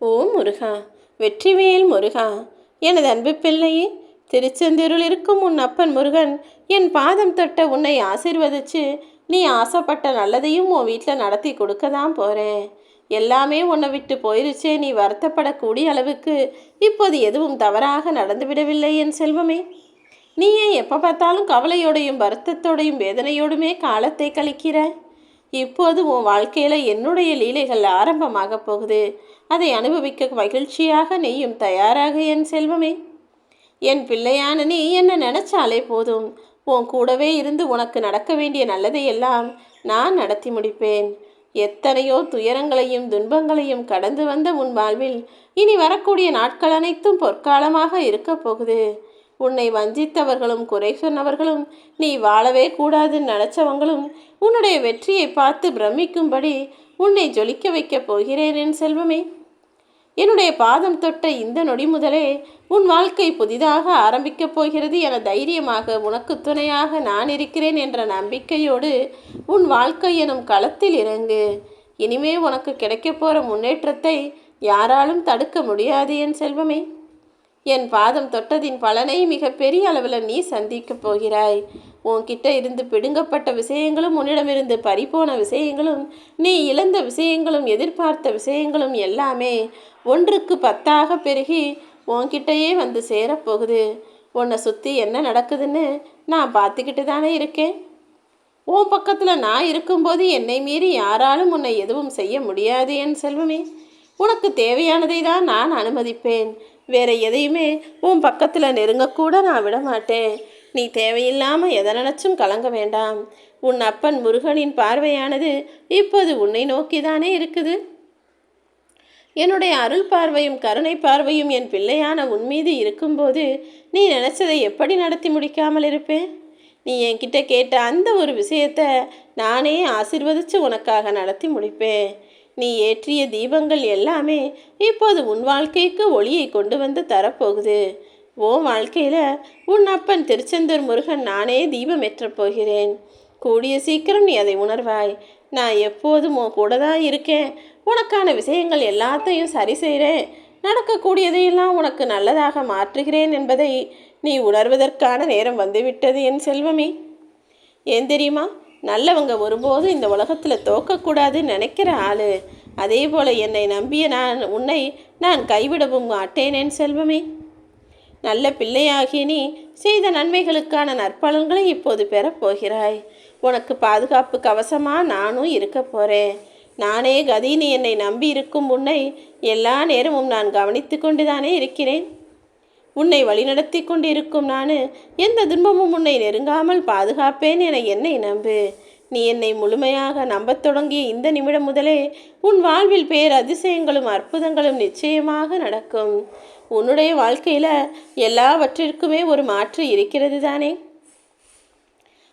ஓ முருகா வெற்றிவேல் முருகா எனது அன்பு பிள்ளையே திருச்செந்தூரில் இருக்கும் உன் அப்பன் முருகன் என் பாதம் தொட்ட உன்னை ஆசீர்வதிச்சு நீ ஆசைப்பட்ட நல்லதையும் உன் வீட்டில் நடத்தி கொடுக்க தான் போகிறேன் எல்லாமே உன்னை விட்டு போயிருச்சே நீ வருத்தப்படக்கூடிய அளவுக்கு இப்போது எதுவும் தவறாக நடந்துவிடவில்லை என் செல்வமே. நீ ஏன் எப்போ பார்த்தாலும் கவலையோடையும் வருத்தத்தோடையும் வேதனையோடுமே காலத்தை கழிக்கிறாய் இப்போது உன் வாழ்க்கையில் என்னுடைய லீலைகள் ஆரம்பமாக போகுது. அதை அனுபவிக்க மகிழ்ச்சியாக நீயும் தயாராக என் செல்வமே. என் பிள்ளையான நீ என்ன நினைச்சாலே போதும். உன் கூடவே இருந்து உனக்கு நடக்க வேண்டிய நல்லதையெல்லாம் நான் நடத்தி முடிப்பேன். எத்தனையோ துயரங்களையும் துன்பங்களையும் கடந்து வந்த உன் வாழ்வில் இனி வரக்கூடிய நாட்கள் அனைத்தும் பொற்காலமாக இருக்கப் போகுது. உன்னை வஞ்சித்தவர்களும் குறை சொன்னவர்களும் நீ வாழவே கூடாதுன்னு நினச்சவங்களும் உன்னுடைய வெற்றியை பார்த்து பிரமிக்கும்படி உன்னை ஜொலிக்க வைக்கப் போகிறேன் என் செல்வமே. என்னுடைய பாதம் தொட்ட இந்த நொடி முதலே உன் வாழ்க்கை புதிதாக ஆரம்பிக்கப் போகிறது என தைரியமாக உனக்கு துணையாக நான் இருக்கிறேன் என்ற நம்பிக்கையோடு உன் வாழ்க்கை எனும் களத்தில் இறங்கு. இனிமே உனக்கு கிடைக்கப் போகிற முன்னேற்றத்தை யாராலும் தடுக்க முடியாது என் செல்வமே. என் பாதம் தொட்டதின் பலனை மிக பெரிய அளவில் நீ சந்திக்கப் போகிறாய். உன்கிட்ட இருந்து பிடுங்கப்பட்ட விஷயங்களும் உன்னிடமிருந்து பறிபோன விஷயங்களும் நீ இழந்த விஷயங்களும் எதிர்பார்த்த விஷயங்களும் எல்லாமே ஒன்றுக்கு பத்தாக பெருகி உன்கிட்டயே வந்து சேரப்போகுது. உன்னை சுற்றி என்ன நடக்குதுன்னு நான் பார்த்துக்கிட்டு தானே இருக்கேன். உன் பக்கத்தில் நான் இருக்கும்போது என்னை மீறி யாராலும் உன்னை எதுவும் செய்ய முடியாது என் செல்வமே. உனக்கு தேவையானதை தான் நான் அனுமதிப்பேன். வேற எதையுமே உன் பக்கத்தில் நெருங்கக்கூட நான் விட மாட்டேன் நீ தேவையில்லாமல் எதை நினச்சும் கலங்க வேண்டாம். உன் அப்பன் முருகனின் பார்வையானது இப்போது உன்னை நோக்கிதானே இருக்குது. என்னுடைய அருள் பார்வையும் கருணை பார்வையும் என் பிள்ளையான உன் மீது இருக்கும்போது நீ நினச்சதை எப்படி நடத்தி முடிக்காமல் இருப்பேன்? நீ என்கிட்ட கேட்ட அந்த ஒரு விஷயத்த நானே ஆசிர்வதித்து உனக்காக நடத்தி முடிப்பேன். நீ ஏற்றிய தீபங்கள் எல்லாமே இப்போது உன் வாழ்க்கைக்கு ஒளியை கொண்டு வந்து தரப்போகுது. ஓ வாழ்க்கையில் உன் அப்பன் திருச்செந்தூர் முருகன் நானே தீபம் ஏற்றப் போகிறேன். கூடிய சீக்கிரம் நீ அதை உணர்வாய். நான் எப்போதும் உன் கூட தான் இருக்கேன். உனக்கான விஷயங்கள் எல்லாத்தையும் சரி செய்கிறேன் நடக்கக்கூடியதையெல்லாம் உனக்கு நல்லதாக மாற்றுகிறேன் என்பதை நீ உணர்வதற்கான நேரம் வந்துவிட்டது என் செல்வமே. ஏன் தெரியுமா? நல்லவங்க ஒருபோதும் இந்த உலகத்தில் தோக்கக்கூடாதுன்னு நினைக்கிற ஆள். அதே போல் என்னை நம்பிய நான் உன்னை நான் கைவிடவும் மாட்டேனேன் என் செல்வமே. நல்ல பிள்ளையாகிய நீ செய்த நன்மைகளுக்கான நற்பலன்களை இப்போது பெறப்போகிறாய் உனக்கு பாதுகாப்பு கவசமாக நானும் இருக்க போகிறேன் நானே கதீனி என்னை நம்பி இருக்கும் உன்னை எல்லா நேரமும் நான் கவனித்து கொண்டுதானே இருக்கிறேன். உன்னை வழிநடத்தி கொண்டிருக்கும் நான் எந்த துன்பமும் உன்னை நெருங்காமல் பாதுகாப்பேன் என என்னை நம்பு. நீ என்னை முழுமையாக நம்பத் தொடங்கிய இந்த நிமிடம் முதலே உன் வாழ்வில் பேர் அதிசயங்களும் அற்புதங்களும் நிச்சயமாக நடக்கும். உன்னுடைய வாழ்க்கையில் எல்லாவற்றிற்குமே ஒரு மாற்று இருக்கிறது தானே?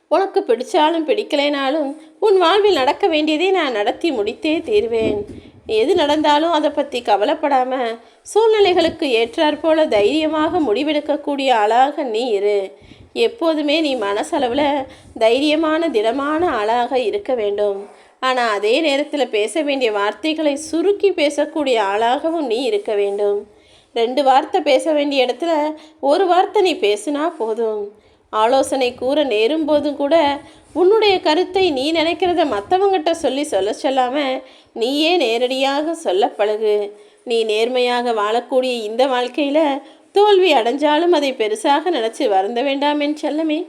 உனக்கு பிடிச்சாலும் பிடிக்கலைனாலும் உன் வாழ்வில் நடக்க வேண்டியதை நான் நடத்தி முடித்தே தீர்வேன். எது நடந்தாலும் அதை பற்றி கவலைப்படாமல் சூழ்நிலைகளுக்கு ஏற்றாற்போல தைரியமாக முடிவெடுக்கக்கூடிய ஆளாக நீ இரு. எப்போதுமே நீ மனசளவில் தைரியமான திடமான ஆளாக இருக்க வேண்டும். ஆனால் அதே நேரத்தில் பேச வேண்டிய வார்த்தைகளை சுருக்கி பேசக்கூடிய ஆளாகவும் நீ இருக்க வேண்டும். ரெண்டு வார்த்தை பேச வேண்டிய இடத்துல ஒரு வார்த்தை நீ பேசினா போதும். ஆலோசனை கூற நேரும் போதும் கூட உன்னுடைய கருத்தை நீ நினைக்கிறத மற்றவங்கிட்ட சொல்லி சொல்ல சொல்லாமல் நீயே நேரடியாக சொல்ல பழகு. நீ நேர்மையாக வாழக்கூடிய இந்த வாழ்க்கையில் தோல்வி அடைஞ்சாலும் அதை பெருசாக நினச்சி வருந்த வேண்டாம் என் செல்லமே.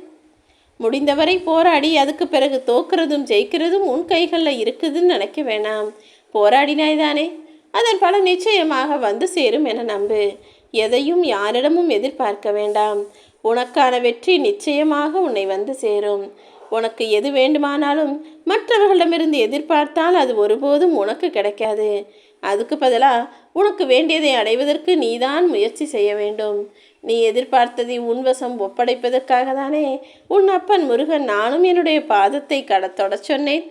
முடிந்தவரை போராடி அதுக்கு பிறகு தோக்கிறதும் ஜெயிக்கிறதும் உன் கைகளில் இருக்குதுன்னு நினைக்க வேணாம். போராடினாய்தானே? அதன் பலன் நிச்சயமாக வந்து சேரும் என நம்பு. எதையும் யாரிடமும் எதிர்பார்க்க வேண்டாம். உனக்கான வெற்றி நிச்சயமாக உன்னை வந்து சேரும். உனக்கு எது வேண்டுமானாலும் மற்றவர்களிடமிருந்து எதிர்பார்த்தால் அது ஒருபோதும் உனக்கு கிடைக்காது. அதுக்கு பதிலாக உனக்கு வேண்டியதை அடைவதற்கு நீதான் முயற்சி செய்ய வேண்டும். நீ எதிர்பார்த்ததை உன்வசம் ஒப்படைப்பதற்காக தானே உன் அப்பன் முருகன் நானும் என்னுடைய பாதத்தை கடத்தொட சொன்னேன்.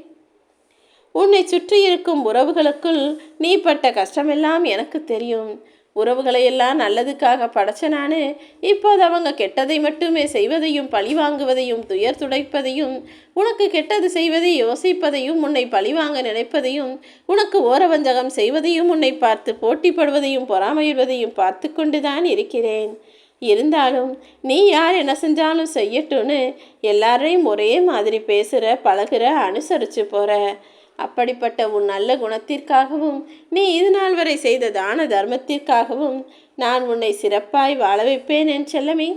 உன்னை சுற்றி இருக்கும் உறவுகளுக்குள் நீ பட்ட கஷ்டமெல்லாம் எனக்கு தெரியும். உறவுகளை எல்லாம் நல்லதுக்காக படைச்ச நான் இப்போது அவங்க கெட்டதை மட்டுமே செய்வதையும் பழி வாங்குவதையும் துயர் துடைப்பதையும் உனக்கு கெட்டது செய்வதை யோசிப்பதையும் உன்னை பழிவாங்க நினைப்பதையும் உனக்கு ஓரவஞ்சகம் செய்வதையும் உன்னை பார்த்து போட்டிப்படுவதையும் பொறாமையிடுவதையும் பார்த்து கொண்டுதான் இருக்கிறேன். இருந்தாலும் நீ யார் என்ன செஞ்சாலும் செய்யட்டும்னு எல்லாரையும் ஒரே மாதிரி பேசுகிற பழகுற அனுசரித்து போகிற அப்படிப்பட்ட உன் நல்ல குணத்திற்காகவும் நீ இது நாள் வரை செய்த தான தர்மத்திற்காகவும் நான் உன்னை சிறப்பாய் வாழ வைப்பேன் என் செல்லமே.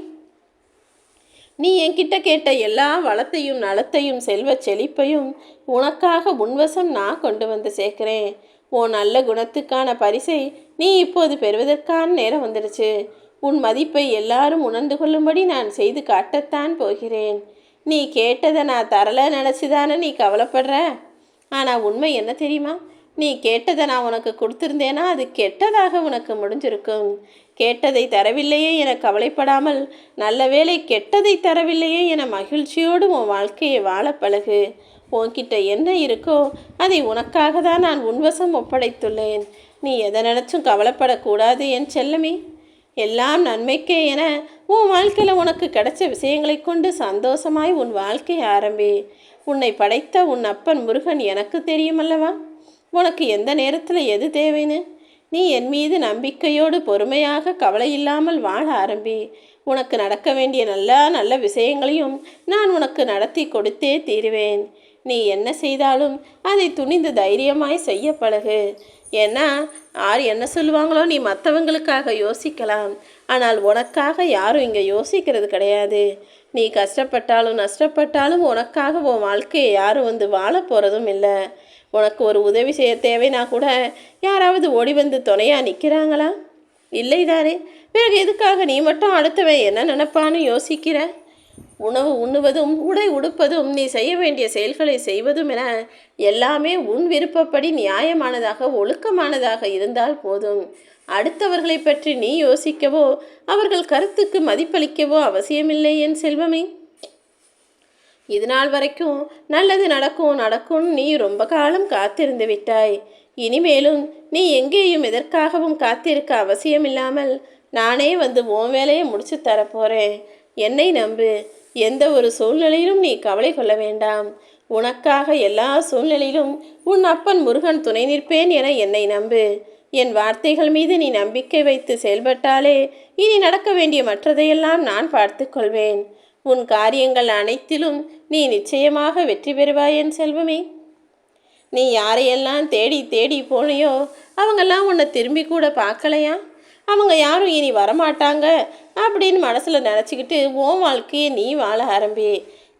நீ என்கிட்ட கேட்ட எல்லா வளத்தையும் நலத்தையும் செல்வ செழிப்பையும் உனக்காக உன்வசம் நான் கொண்டு வந்து சேர்க்கிறேன். உன் நல்ல குணத்துக்கான பரிசை நீ இப்போது பெறுவதற்கான நேரம் வந்துடுச்சு. உன் மதிப்பை எல்லாரும் உணர்ந்து கொள்ளும்படி நான் செய்து காட்டத்தான் போகிறேன். நீ கேட்டதை நான் தரல நினச்சிதானே நீ கவலைப்படுற? ஆனால் உண்மை என்ன தெரியுமா? நீ கேட்டதை நான் உனக்கு கொடுத்துருந்தேனா அது கெட்டதாக உனக்கு முடிஞ்சிருக்கும். கேட்டதை தரவில்லையே என கவலைப்படாமல் நல்ல வேலை கெட்டதை தரவில்லையே என மகிழ்ச்சியோடு உன் வாழ்க்கையை வாழ பழகு. உன்கிட்ட என்ன இருக்கோ அதை உனக்காக தான் நான் உன்வசம் ஒப்படைத்துள்ளேன். நீ எதை நினச்சும் கவலைப்படக்கூடாது என் செல்லமே. எல்லாம் நன்மைக்கே என உன் வாழ்க்கையில் உனக்கு கிடைச்ச விஷயங்களை கொண்டு சந்தோஷமாய் உன் வாழ்க்கையை ஆரம்பி. உன்னை படைத்த உன் அப்பன் முருகன் எனக்கு தெரியுமல்லவா? உனக்கு எந்த நேரத்தில் எது தேவைன்னு? நீ என் மீது நம்பிக்கையோடு பொறுமையாக கவலை இல்லாமல் வாழ ஆரம்பி. உனக்கு நடக்க வேண்டிய நல்ல நல்ல விஷயங்களையும் நான் உனக்கு நடத்தி கொடுத்தே தீருவேன். நீ என்ன செய்தாலும் அதை துணிந்து தைரியமாய் செய்ய பழகு. ஏன்னா யார் என்ன சொல்லுவாங்களோ நீ மற்றவங்களுக்காக யோசிக்கலாம். ஆனால் உனக்காக யாரும் இங்கே யோசிக்கிறது கிடையாது. நீ கஷ்டப்பட்டாலும் நஷ்டப்பட்டாலும் உனக்காக உன் வாழ்க்கையை யாரும் வந்து வாழ போகிறதும் இல்லை. உனக்கு ஒரு உதவி செய்ய தேவைன்னா கூட யாராவது ஓடி வந்து துணையாக நிற்கிறாங்களா இல்லை தானே பிறகு எதுக்காக நீ மட்டும் அடுத்தவன் என்ன நினப்பான்னு யோசிக்கிற? உணவு உண்ணுவதும் உடை உடுப்பதும் நீ செய்ய வேண்டிய செயல்களை செய்வதும் என எல்லாமே உன் விருப்பப்படி நியாயமானதாக ஒழுக்கமானதாக இருந்தால் போதும். அடுத்தவர்களை பற்றி நீ யோசிக்கவோ அவர்கள் கருத்துக்கு மதிப்பளிக்கவோ அவசியமில்லை என் செல்வமே. இதுநாள் வரைக்கும் நல்லது நடக்கும் நடக்கும் நீ ரொம்ப காலம் காத்திருந்து விட்டாய். இனிமேலும் நீ எங்கேயும் எதற்காகவும் காத்திருக்க அவசியமில்லாமல் நானே வந்து உன் வேலையை முடிச்சு தரப்போகிறேன் என்னை நம்பு எந்த ஒரு சூழ்நிலையிலும் நீ கவலை கொள்ள வேண்டாம். உனக்காக எல்லா சூழ்நிலையிலும் உன் அப்பன் முருகன் துணை நிற்பேன் என என்னை நம்பு. என் வார்த்தைகள் மீது நீ நம்பிக்கை வைத்து செயல்பட்டாலே இனி நடக்க வேண்டிய மற்றதையெல்லாம் நான் பார்த்து கொள்வேன். உன் காரியங்கள் அனைத்திலும் நீ நிச்சயமாக வெற்றி பெறுவாய் என் செல்வமே. நீ யாரையெல்லாம் தேடி தேடி போனியோ அவங்கெல்லாம் உன்னை திரும்பி கூட பார்க்கலையா? அவங்க யாரும் இனி வரமாட்டாங்க அப்படின்னு மனசில் நினச்சிக்கிட்டு ஓ வாழ்க்கையை நீ வாழ ஆரம்பி.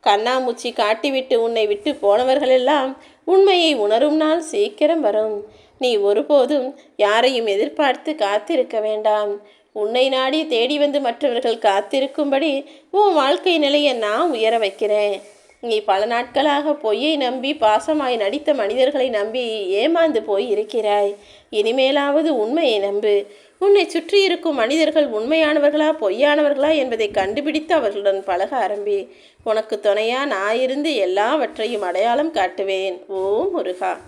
கண்ணாமூச்சி காட்டிவிட்டு உன்னை விட்டு போனவர்களெல்லாம் உண்மையை உணரும் நாள் சீக்கிரம் வரும். நீ ஒருபோதும் யாரையும் எதிர்பார்த்து காத்திருக்க வேண்டாம். உன்னை நாடி தேடி வந்து மற்றவர்கள் காத்திருக்கும்படி உன் வாழ்க்கை நிலையை நான் உயர வைக்கிறேன். நீ பல நாட்களாக பொய்யை நம்பி பாசமாய் நடித்த மனிதர்களை நம்பி ஏமாந்து போய் இருக்கிறாய் இனிமேலாவது உண்மையை நம்பு. உன்னை சுற்றி இருக்கும் மனிதர்கள் உண்மையானவர்களா பொய்யானவர்களா என்பதை கண்டுபிடித்து அவர்களுடன் பழக ஆரம்பி. உனக்கு துணையா நான் இருந்து எல்லாவற்றையும் அடையாளம் காட்டுவேன். ஓ முருகா!